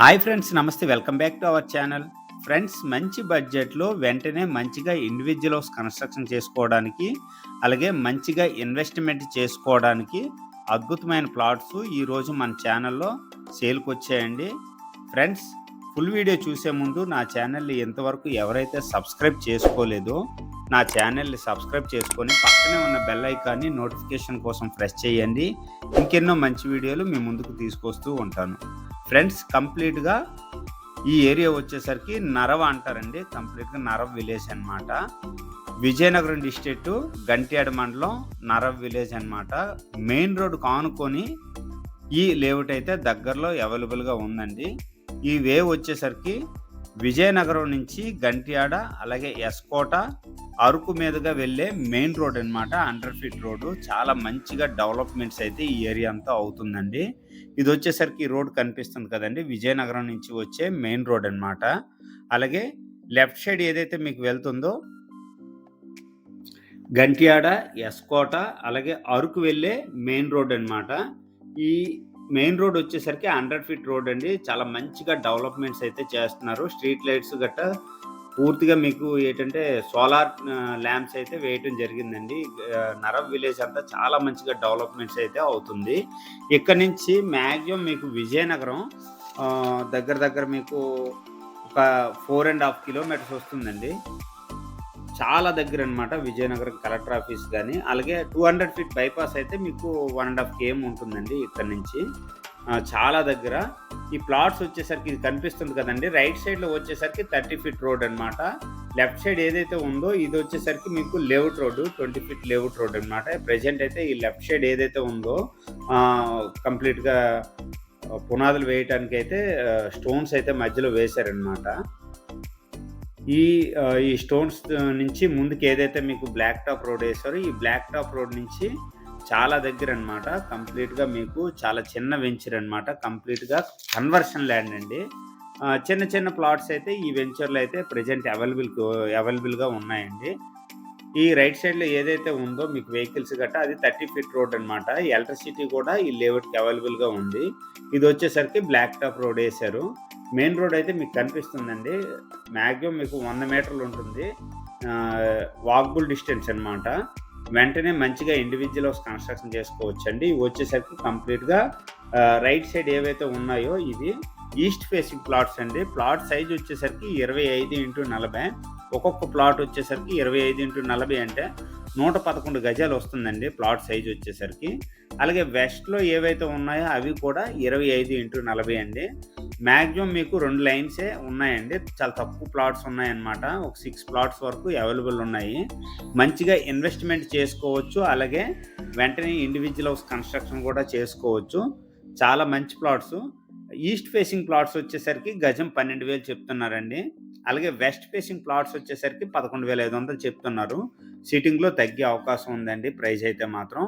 Hi friends namaste. Welcome back to our channel. Friends మంచి బడ్జెట్లో వెంటనే మంచిగా ఇండివిజువల్ హౌస్ కన్స్ట్రక్షన్ చేసుకోవడానికి అలాగే మంచిగా ఇన్వెస్ట్మెంట్ చేసుకోవడానికి అద్భుతమైన ప్లాట్స్ ఈరోజు మన ఛానల్లో సేల్కి వచ్చాయండి. ఫ్రెండ్స్ ఫుల్ వీడియో చూసే ముందు నా ఛానల్ని ఎంతవరకు ఎవరైతే సబ్స్క్రైబ్ చేసుకోలేదో నా ఛానల్ని సబ్స్క్రైబ్ చేసుకొని పక్కనే ఉన్న బెల్ ఐకాన్ని నోటిఫికేషన్ కోసం ప్రెస్ చేయండి. ఇంకెన్నో మంచి వీడియోలు మీ ముందుకు తీసుకొస్తూ ఉంటాను. ఫ్రెండ్స్ కంప్లీట్గా ఈ ఏరియా వచ్చేసరికి నరవ అంటారండి. కంప్లీట్గా నరవ్ విలేజ్ అనమాట విజయనగరం డిస్ట్రిక్ట్ గంట్యాడ మండలం నరవ్ విలేజ్ అనమాట మెయిన్ రోడ్ కానుకొని ఈ లేఅవుట్ అయితే దగ్గరలో అవైలబుల్గా ఉందండి. ఈ వే వచ్చేసరికి విజయనగరం నుంచి గంట్యాడ అలాగే ఎస్కోట అరకు మీదుగా వెళ్ళే మెయిన్ రోడ్ అన్నమాట హండ్రెడ్ ఫీట్ రోడ్డు చాలా మంచిగా డెవలప్మెంట్స్ అయితే ఈ ఏరియా అంతా అవుతుందండి. ఇది వచ్చేసరికి ఈ రోడ్ కనిపిస్తుంది కదండి విజయనగరం నుంచి వచ్చే మెయిన్ రోడ్ అన్నమాట. అలాగే లెఫ్ట్ సైడ్ ఏదైతే మీకు వెళ్తుందో గంట్యాడ ఎస్కోట అలాగే అరకు వెళ్ళే మెయిన్ రోడ్ అన్నమాట. ఈ మెయిన్ రోడ్ వచ్చేసరికి హండ్రెడ్ ఫీట్ రోడ్ అండి. చాలా మంచిగా డెవలప్మెంట్స్ అయితే చేస్తున్నారు. స్ట్రీట్ లైట్స్ గట్ట పూర్తిగా మీకు ఏంటంటే సోలార్ ల్యాంప్స్ అయితే వేయటం జరిగిందండి. నరవ్ విలేజ్ అంతా చాలా మంచిగా డెవలప్మెంట్స్ అయితే అవుతుంది. ఇక్కడ నుంచి మ్యాక్సిమం మీకు విజయనగరం దగ్గర దగ్గర మీకు ఒక ఫోర్ అండ్ హాఫ్ కిలోమీటర్స్ వస్తుందండి. చాలా దగ్గర అనమాట విజయనగరం కలెక్టర్ ఆఫీస్ కానీ అలాగే టూ హండ్రెడ్ ఫీట్ బైపాస్ అయితే మీకు వన్ అండ్ హాఫ్ కేఎం ఉంటుందండి ఇక్కడ నుంచి. చాలా దగ్గర. ఈ ప్లాట్స్ వచ్చేసరికి ఇది కనిపిస్తుంది కదండి. రైట్ సైడ్లో వచ్చేసరికి థర్టీ ఫీట్ రోడ్ అన్నమాట. లెఫ్ట్ సైడ్ ఏదైతే ఉందో ఇది వచ్చేసరికి మీకు layout road twenty feet layout road అనమాట ప్రజెంట్ అయితే ఈ లెఫ్ట్ సైడ్ ఏదైతే ఉందో కంప్లీట్గా పునాదులు వేయటానికి అయితే స్టోన్స్ అయితే మధ్యలో వేశారనమాట ఈ ఈ స్టోన్స్ నుంచి ముందుకు ఏదైతే మీకు బ్లాక్ టాప్ రోడ్ వేసారో ఈ బ్లాక్ టాప్ రోడ్ నుంచి చాలా దగ్గర అనమాట కంప్లీట్గా మీకు చాలా చిన్న వెంచర్ అనమాట కంప్లీట్గా కన్వర్షన్ ల్యాండ్ అండి. చిన్న చిన్న ప్లాట్స్ అయితే ఈ వెంచర్లో అయితే ప్రజెంట్ అవైలబుల్ అవైలబుల్గా ఉన్నాయండి. ఈ రైట్ సైడ్లో ఏదైతే ఉందో మీకు వెహికల్స్ గట్ట అది థర్టీ ఫీట్ రోడ్ అనమాట. ఎలక్ట్రిసిటీ కూడా ఈ లేఅవుట్కి అవైలబుల్గా ఉంది. ఇది వచ్చేసరికి బ్లాక్ టాప్ రోడ్ వేశారు. మెయిన్ రోడ్ అయితే మీకు కనిపిస్తుందండి. మ్యాక్సిమం మీకు వంద మీటర్లు ఉంటుంది. వాక్బుల్ డిస్టెన్స్ అనమాట. వెంటనే మంచిగా ఇండివిజువల్ హౌస్ కన్స్ట్రక్షన్ చేసుకోవచ్చండి. ఇవి వచ్చేసరికి కంప్లీట్గా రైట్ సైడ్ ఏవైతే ఉన్నాయో ఇది ఈస్ట్ ఫేసింగ్ ప్లాట్స్ అండి. ప్లాట్ సైజ్ వచ్చేసరికి ఇరవై ఐదు ఇంటూ నలభై. ఒక్కొక్క ప్లాట్ వచ్చేసరికి ఇరవై ఐదు ఇంటూ నలభై అంటే నూట పదకొండు గజాలు వస్తుందండి. ప్లాట్ సైజ్ వచ్చేసరికి. అలాగే వెస్ట్లో ఏవైతే ఉన్నాయో అవి కూడా ఇరవై ఐదు ఇంటూ నలభై అండి. మ్యాక్సిమం మీకు రెండు లైన్సే ఉన్నాయండి. చాలా తక్కువ ప్లాట్స్ ఉన్నాయన్నమాట. ఒక సిక్స్ ప్లాట్స్ వరకు అవైలబుల్ ఉన్నాయి. మంచిగా ఇన్వెస్ట్మెంట్ చేసుకోవచ్చు. అలాగే వెంటనే ఇండివిజువల్ హౌస్ కన్స్ట్రక్షన్ కూడా చేసుకోవచ్చు. చాలా మంచి ప్లాట్స్. ఈస్ట్ ఫేసింగ్ ప్లాట్స్ వచ్చేసరికి గజం పన్నెండు వేలు చెప్తున్నారండి. అలాగే వెస్ట్ ఫేసింగ్ ప్లాట్స్ వచ్చేసరికి పదకొండు వేల ఐదు వందలు చెప్తున్నారు. సిట్టింగ్లో తగ్గే అవకాశం ఉందండి. ప్రైస్ అయితే మాత్రం.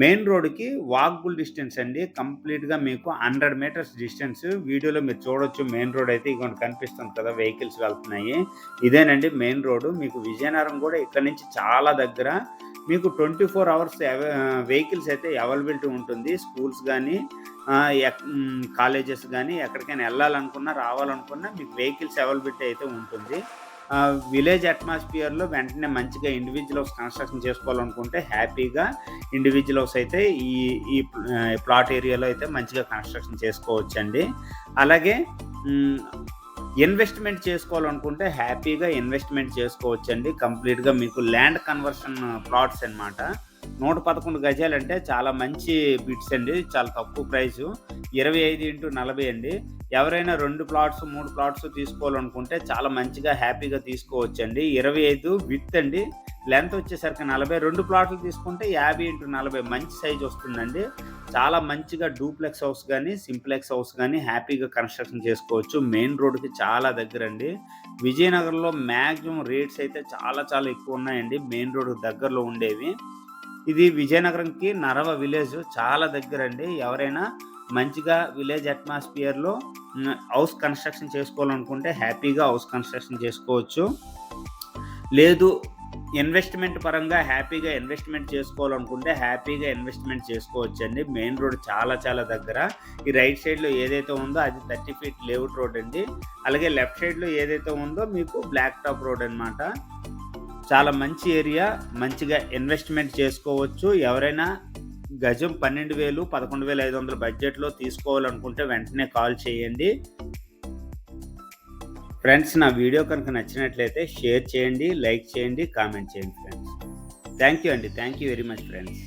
మెయిన్ రోడ్కి వాక్బుల్ డిస్టెన్స్ అండి. కంప్లీట్గా మీకు హండ్రెడ్ మీటర్స్ డిస్టెన్స్. వీడియోలో మీరు చూడొచ్చు మెయిన్ రోడ్ అయితే ఇక కనిపిస్తుంది కదా వెహికల్స్ వెళ్తున్నాయి. ఇదేనండి మెయిన్ రోడ్ మీకు విజయనగరం కూడా ఇక్కడ నుంచి చాలా దగ్గర. మీకు ట్వంటీ ఫోర్ అవర్స్ వెహికల్స్ అయితే అవైలబిలిటీ ఉంటుంది. స్కూల్స్ కానీ కాలేజెస్ కానీ ఎక్కడికైనా వెళ్ళాలనుకున్నా రావాలనుకున్నా మీకు వెహికల్స్ అవైలబిలిటీ అయితే ఉంటుంది. విలేజ్ అట్మాస్ఫియర్లో వెంటనే మంచిగా ఇండివిజువల్ హౌస్ కన్స్ట్రక్షన్ చేసుకోవాలనుకుంటే హ్యాపీగా ఇండివిజువల్ హౌస్ అయితే ఈ ఈ ప్లాట్ ఏరియాలో అయితే మంచిగా కన్స్ట్రక్షన్ చేసుకోవచ్చండి. అలాగే ఇన్వెస్ట్మెంట్ చేసుకోవాలనుకుంటే హ్యాపీగా ఇన్వెస్ట్మెంట్ చేసుకోవచ్చండి. కంప్లీట్గా మీకు ల్యాండ్ కన్వర్షన్ ప్లాట్స్ అన్నమాట. నూట పదకొండు గజాలు అంటే చాలా మంచి బిట్స్ అండి. చాలా తక్కువ ప్రైస్ ఇరవై ఐదు ఇంటూ నలభై అండి. ఎవరైనా రెండు ప్లాట్స్ మూడు ప్లాట్స్ తీసుకోవాలనుకుంటే చాలా మంచిగా హ్యాపీగా తీసుకోవచ్చండి. ఇరవై ఐదు విత్ అండి. లెంత్ వచ్చేసరికి నలభై. రెండు ప్లాట్లు తీసుకుంటే యాభై ఇంటూ నలభై మంచి సైజ్ వస్తుందండి. చాలా మంచిగా డూప్లెక్స్ హౌస్ కానీ సింప్లెక్స్ హౌస్ కానీ హ్యాపీగా కన్స్ట్రక్షన్ చేసుకోవచ్చు. మెయిన్ రోడ్కి చాలా దగ్గర అండి విజయనగరంలో మ్యాక్సిమం రేట్స్ అయితే చాలా చాలా ఎక్కువ ఉన్నాయండి. మెయిన్ రోడ్ దగ్గరలో ఉండేవి. ఇది విజయనగరంకి నరవ విలేజ్ చాలా దగ్గర అండి ఎవరైనా మంచిగా విలేజ్ అట్మాస్ఫియర్లో హౌస్ కన్స్ట్రక్షన్ చేసుకోవాలనుకుంటే హ్యాపీగా హౌస్ కన్స్ట్రక్షన్ చేసుకోవచ్చు. లేదు ఇన్వెస్ట్మెంట్ పరంగా హ్యాపీగా ఇన్వెస్ట్మెంట్ చేసుకోవాలనుకుంటే హ్యాపీగా ఇన్వెస్ట్మెంట్ చేసుకోవచ్చండి. మెయిన్ రోడ్ చాలా చాలా దగ్గర. ఈ రైట్ సైడ్లో ఏదైతే ఉందో అది థర్టీ ఫీట్ లేఅవుట్ రోడ్ అండి. అలాగే లెఫ్ట్ సైడ్లో ఏదైతే ఉందో మీకు బ్లాక్ టాప్ రోడ్ అనమాట చాలా మంచి ఏరియా మంచిగా ఇన్వెస్ట్మెంట్ చేసుకోవచ్చు. ఎవరైనా గజం పన్నెండు వేలు పదకొండు వేల ఐదు వందల బడ్జెట్లో తీసుకోవాలనుకుంటే వెంటనే కాల్ చేయండి. ఫ్రెండ్స్ నా వీడియో కనుక నచ్చినట్లయితే షేర్ చేయండి లైక్ చేయండి కామెంట్ చేయండి ఫ్రెండ్స్. థ్యాంక్ యూ అండి. Thank you very much friends.